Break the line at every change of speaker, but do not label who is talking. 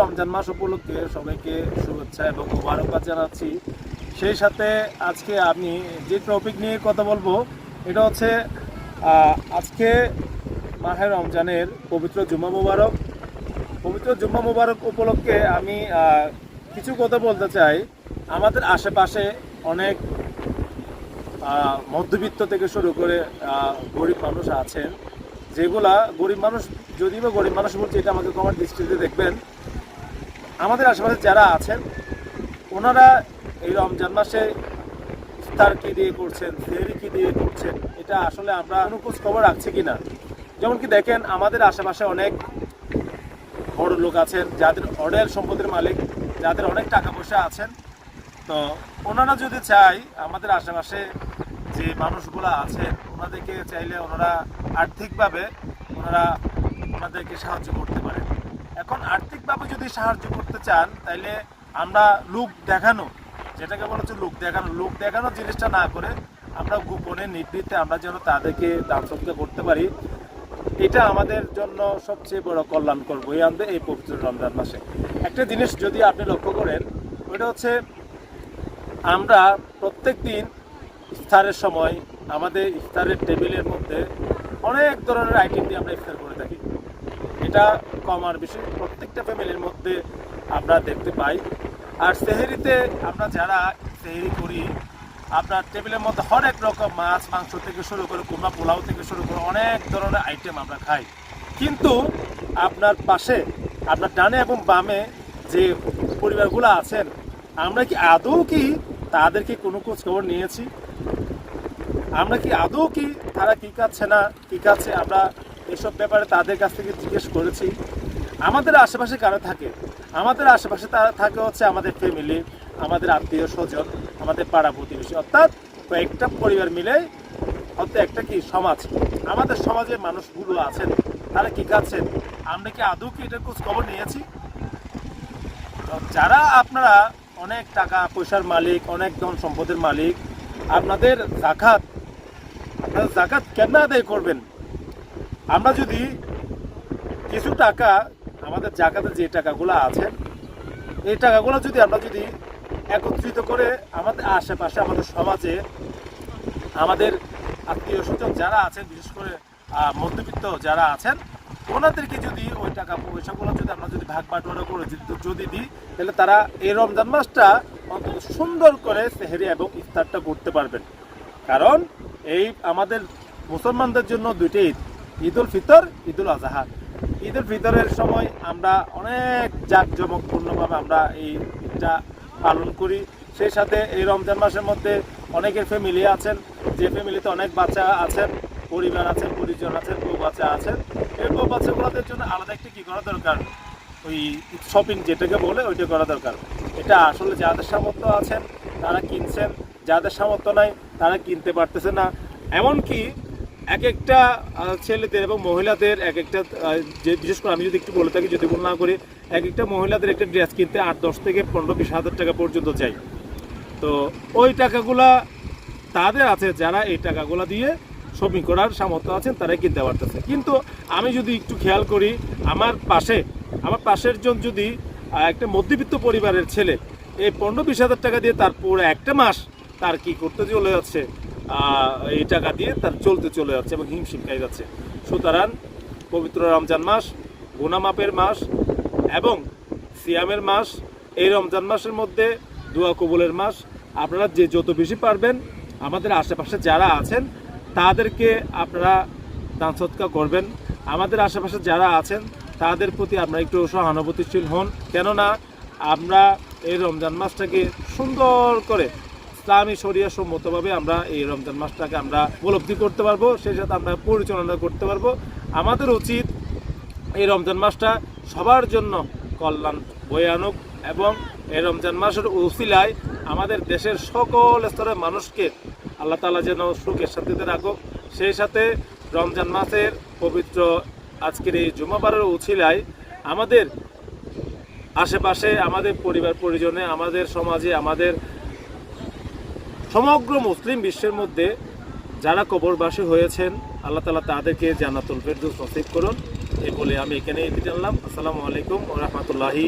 রমজান মাস উপলক্ষে সবাইকে শুভেচ্ছা এবং মোবারকবাদ জানাচ্ছি। সেই সাথে আজকে আমি যে টপিক নিয়ে কথা বলব, এটা হচ্ছে আজকে মাহে রমজানের পবিত্র জুম্মা মুবারক। পবিত্র জুম্মা মুবারক উপলক্ষে আমি কিছু কথা বলতে চাই। আমাদের আশেপাশে অনেক মধ্যবিত্ত থেকে শুরু করে গরিব মানুষ আছেন, যেগুলা গরিব মানুষ যদি বা গরিব মানুষ বলছে, এটা আমাকে কমার দৃষ্টিতে দেখবেন। আমাদের আশেপাশে যারা আছেন, ওনারা এই রমজান মাসে ইফতার কি দিয়ে করছেন সেহরি কি দিয়ে করছেন, এটা আসলে আমরা কোনো খবর রাখছি কিনা? যেমন কি দেখেন, আমাদের আশেপাশে অনেক বড় লোক আছেন, যাদের অডেল সম্পদের মালিক, যাদের অনেক টাকা পয়সা আছেন। তো ওনারা যদি চাই আমাদের আশেপাশে যে মানুষগুলো আছেন, ওনাদেরকে চাইলে ওনারা আর্থিকভাবে ওনারা ওনাদেরকে সাহায্য করতে পারেন। এখন আর্থিকভাবে যদি সাহায্য করতে চান, তাইলে আমরা লোক দেখানো, যেটাকে বলা হচ্ছে লোক দেখানো লোক দেখানো জিনিসটা না করে আমরা গোপনে নিবৃত্তে আমরা যেন তাদেরকে দান সৎকার করতে পারি। এটা আমাদের জন্য সবচেয়ে বড় কল্যাণ করব এই আনবে এই পবিত্র রমজান মাসে। একটা জিনিস যদি আপনি লক্ষ্য করেন, ওইটা হচ্ছে আমরা প্রত্যেক দিন ইফতারের সময় আমাদের ইফতারের টেবিলের মধ্যে অনেক ধরনের আইটেম দিয়ে আমরা ইফতার করে থাকি। এটা কম আর বেশি প্রত্যেকটা ফ্যামিলির মধ্যে আমরা দেখতে পাই। আর সেহেরিতে আমরা যারা সেহেরি করি, আপনার টেবিলের মধ্যে অনেক রকম মাছ, মাংস থেকে শুরু করে কুমড়া, পোলাও থেকে শুরু করে অনেক ধরনের আইটেম আমরা খাই। কিন্তু আপনার পাশে, আপনার ডানে এবং বামে যে পরিবারগুলো আছেন, আমরা কি আদৌ কি তাদেরকে কোনো খোঁজ খবর নিয়েছি? আমরা কি আদৌ কি তারা কি খাচ্ছে না, কি খাচ্ছে, আমরা এসব ব্যাপারে তাদের কাছ থেকে জিজ্ঞেস করেছি। আমাদের আশেপাশে কারা থাকে? আমাদের আশেপাশে তারা থাকে হচ্ছে আমাদের ফ্যামিলি আমাদের আত্মীয় স্বজন, আমাদের পাড়া প্রতিবেশী। অর্থাৎ কয়েকটা পরিবার মিলে অর্থাৎ একটা কি সমাজ। আমাদের সমাজে মানুষগুলো আছেন, তারা কি খাচ্ছেন? আমরা কি আদৌ কি এটার খোঁজ খবর নিয়েছি? যারা আপনারা অনেক টাকা, পয়সার মালিক, অনেক ধন সম্পদের মালিক, আপনাদের জাকাত, আপনারা জাকাত কেন আদায় করবেন? আমরা যদি কিছু টাকা, আমাদের জাকাতের যে টাকাগুলো আছে, এই টাকাগুলো যদি আমরা যদি একত্রিত করে আমাদের আশেপাশে, আমাদের সমাজে, আমাদের আত্মীয় স্বজন যারা আছেন, বিশেষ করে মধ্যবিত্ত যারা আছেন, ওনাদেরকে যদি ওই টাকা পয়সাগুলো যদি আমরা যদি ভাগ বাটোয়ারা করে যদি- যদি দিই, তাহলে তারা এই রমজান মাসটা অন্তত সুন্দর করে সেহেরি এবং ইফতারটা করতে পারবেন। কারণ এই আমাদের মুসলমানদের জন্য দুইটি ঈদ। ঈদ উল ফিতর ঈদ উল আজহা। ঈদ উল ফিতরের সময় আমরা অনেক জাঁকজমকপূর্ণভাবে আমরা এই ঈদটা পালন করি। সেই সাথে এই রমজান মাসের মধ্যে অনেকের ফ্যামিলি আছেন, যে ফ্যামিলিতে অনেক বাচ্চা আছেন, পরিবার আছেন, পরিজন আছেন, বউ বাচ্চা আছেন। এই বউ বাচ্চাগুলোদের জন্য আলাদা একটা কী করা দরকার? ওই শপিং যেটাকে বলে, ওইটা করা দরকার। এটা আসলে যাদের সামর্থ্য আছেন, তারা কিনছেন। যাদের সামর্থ্য নাই, তারা কিনতে পারতেছে না। এমনকি এক একটা ছেলেদের এবং মহিলাদের এক একটা যে বিশেষ করে আমি যদি একটু বলে থাকি, যদি না করি এক একটা মহিলাদের একটা ড্রেস কিনতে আট, দশ থেকে পনেরো, বিশ হাজার টাকা পর্যন্ত চাই। তো ওই টাকাগুলা তাদের আছে, যারা এই টাকাগুলা দিয়ে শপিং করার সামর্থ্য আছেন, তারাই কিনতে পারতেছে। কিন্তু আমি যদি একটু খেয়াল করি, আমার পাশে, আমার পাশের জন যদি একটা মধ্যবিত্ত পরিবারের ছেলে, এই পনেরো, বিশ হাজার টাকা দিয়ে তার পুরো একটা মাস তার কি করতে চলে যাচ্ছে এই টাকা দিয়ে তার চলতে চলে যাচ্ছে এবং হিমশিম খাই যাচ্ছে। সুতরাং পবিত্র রমজান মাস, গুনামাপের মাস এবং সিয়ামের মাস, এই রমজান মাসের মধ্যে দোয়া কবুলের মাস। আপনারা যে যত বেশি পারবেন, আমাদের আশেপাশে যারা আছেন, তাদেরকে আপনারা দান সৎকার করবেন। আমাদের আশেপাশে যারা আছেন, তাদের প্রতি আপনারা একটু সহানুভূতিশীল হন। কেননা আমরা এই রমজান মাসটাকে সুন্দর করে ইসলামী শরিয়া সম্মতভাবে আমরা এই রমজান মাসটাকে আমরা উপলব্ধি করতে পারব, সেই সাথে আমরা পরিচালনা করতে পারব। আমাদের উচিত এই রমজান মাসটা সবার জন্য কল্যাণ বয়ে আনুক এবং এই রমজান মাসের উসিলায় আমাদের দেশের সকল স্তরের মানুষকে আল্লাহ তালা যেন সুখের শান্তিতে রাখুক। সেই সাথে রমজান মাসের পবিত্র আজকের এই জুমাবারের উছিলায় আমাদের আশেপাশে, আমাদের পরিবার পরিজনে আমাদের সমাজে, আমাদের সমগ্র মুসলিম বিশ্বের মধ্যে যারা কবরবাসী হয়েছেন, আল্লাহ তালা তাদেরকে জান্নাতুল ফেরদৌস নসিব করুন। এ বলে আমি এখানে এটি জানলাম আসসালামু আলাইকুম ও রহমতুল্লাহি